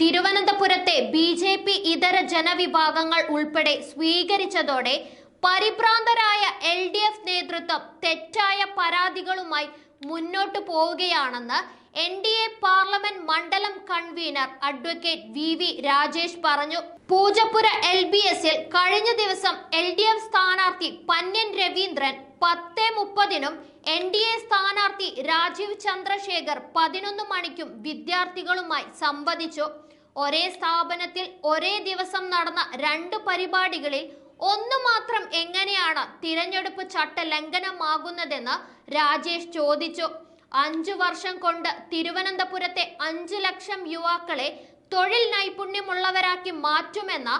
തിരുവനന്തപുരത്തെ B J P ഇതര ജനവിഭാഗങ്ങൾ ഉൾപ്പെടെ സ്വീകരിച്ചതോടെ പരിഭ്രാന്തരായ എൽ ഡി എഫ് നേതൃത്വം തെറ്റായ പരാതികളുമായി മുന്നോട്ടു പോവുകയാണെന്ന് എൻ ഡി എ പാർലമെന്റ് മണ്ഡലം convener advocate V V Rajesh പറഞ്ഞു. പൂജപ്പുര എൽ ബി എസിൽ കഴിഞ്ഞ ദിവസം എൽ ഡി എഫ് സ്ഥാനാർത്ഥി പന്യൻ രവീന്ദ്രൻ പത്ത് മുപ്പതിനും എൻ ഡി എ സ്ഥാനാർത്ഥി രാജീവ് ചന്ദ്രശേഖർ പതിനൊന്ന് മണിക്കും വിദ്യാർത്ഥികളുമായി സംവദിച്ചു. ഒരേ സ്ഥാപനത്തിൽ ഒരേ ദിവസം നടന്ന രണ്ട് പരിപാടികളിൽ ഒന്ന് മാത്രം എങ്ങനെയാണ് തിരഞ്ഞെടുപ്പ് ചട്ട ലംഘനമാകുന്നതെന്ന് രാജേഷ് ചോദിച്ചു. അഞ്ചു വർഷം കൊണ്ട് തിരുവനന്തപുരത്തെ അഞ്ചു ലക്ഷം യുവാക്കളെ തൊഴിൽ നൈപുണ്യമുള്ളവരാക്കി മാറ്റുമെന്ന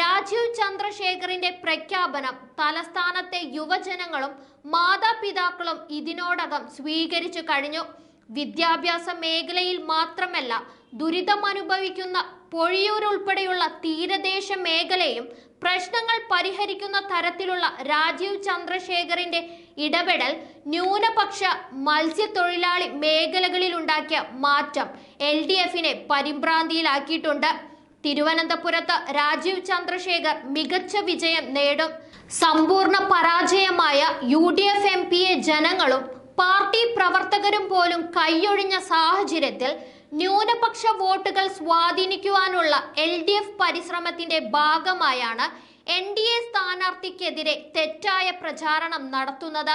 രാജീവ് ചന്ദ്രശേഖറിന്റെ പ്രഖ്യാപനം തലസ്ഥാനത്തെ യുവജനങ്ങളും മാതാപിതാക്കളും ഇതിനോടകം സ്വീകരിച്ചു കഴിഞ്ഞു. വിദ്യാഭ്യാസ മേഖലയിൽ മാത്രമല്ല ദുരിതം അനുഭവിക്കുന്ന പൊഴിയൂർ ഉൾപ്പെടെയുള്ള തീരദേശ മേഖലയും പ്രശ്നങ്ങൾ പരിഹരിക്കുന്ന തരത്തിലുള്ള രാജീവ് ചന്ദ്രശേഖറിന്റെ ഇടപെടൽ ന്യൂനപക്ഷ മത്സ്യത്തൊഴിലാളി മേഖലകളിൽ ഉണ്ടാക്കിയ മാറ്റം എൽ ഡി എഫിനെ പരിഭ്രാന്തിയിലാക്കിയിട്ടുണ്ട്. തിരുവനന്തപുരത്ത് രാജീവ് ചന്ദ്രശേഖർ മികച്ച വിജയം നേടും. സമ്പൂർണ പരാജയമായ യു ഡി എഫ് എം പിയെ ജനങ്ങളും പാർട്ടി പ്രവർത്തകരും പോലും കൈയൊഴിഞ്ഞ സാഹചര്യത്തിൽ ന്യൂനപക്ഷ വോട്ടുകൾ സ്വാധീനിക്കുവാനുള്ള എൽ ഡി എഫ് പരിശ്രമത്തിന്റെ ഭാഗമായാണ് എൻ ഡി എ സ്ഥാനാർത്ഥിക്കെതിരെ തെറ്റായ പ്രചാരണം നടത്തുന്നത്.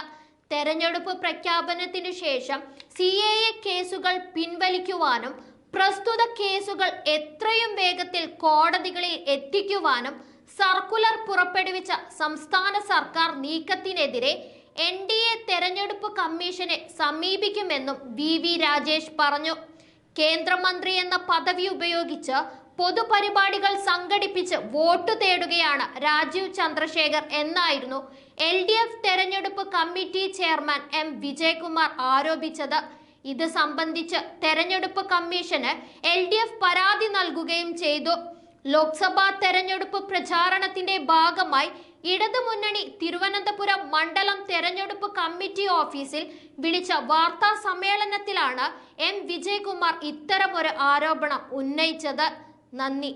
തെരഞ്ഞെടുപ്പ് പ്രഖ്യാപനത്തിനു ശേഷം സി എ എ കേസുകൾ പിൻവലിക്കുവാനും പ്രസ്തുത കേസുകൾ എത്രയും വേഗത്തിൽ കോടതികളിൽ എത്തിക്കുവാനും സർക്കുലർ പുറപ്പെടുവിച്ച സംസ്ഥാന സർക്കാർ നീക്കത്തിനെതിരെ എൻ ഡി എ തെരഞ്ഞെടുപ്പ് കമ്മീഷനെ സമീപിക്കുമെന്നും വി വി രാജേഷ് പറഞ്ഞു. കേന്ദ്രമന്ത്രി എന്ന പദവി ഉപയോഗിച്ച് പൊതുപരിപാടികൾ സംഘടിപ്പിച്ച് വോട്ട് തേടുകയാണ് രാജീവ് ചന്ദ്രശേഖർ എന്നായിരുന്നു എൽ ഡി എഫ് തെരഞ്ഞെടുപ്പ് കമ്മിറ്റി ചെയർമാൻ എം വിജയകുമാർ ആരോപിച്ചത്. ഇത് സംബന്ധിച്ച് തെരഞ്ഞെടുപ്പ് കമ്മീഷന് എൽ ഡി എഫ് പരാതി നൽകുകയും ചെയ്തു. ലോക്സഭാ തെരഞ്ഞെടുപ്പ് പ്രചാരണത്തിന്റെ ഭാഗമായി ഇടതുമുന്നണി തിരുവനന്തപുരം മണ്ഡലം തെരഞ്ഞെടുപ്പ് കമ്മിറ്റി ഓഫീസിൽ വിളിച്ച വാർത്താ സമ്മേളനത്തിലാണ് എം. വിജയകുമാർ ഇത്തരമൊരു ആരോപണം ഉന്നയിച്ചത്. നന്ദി.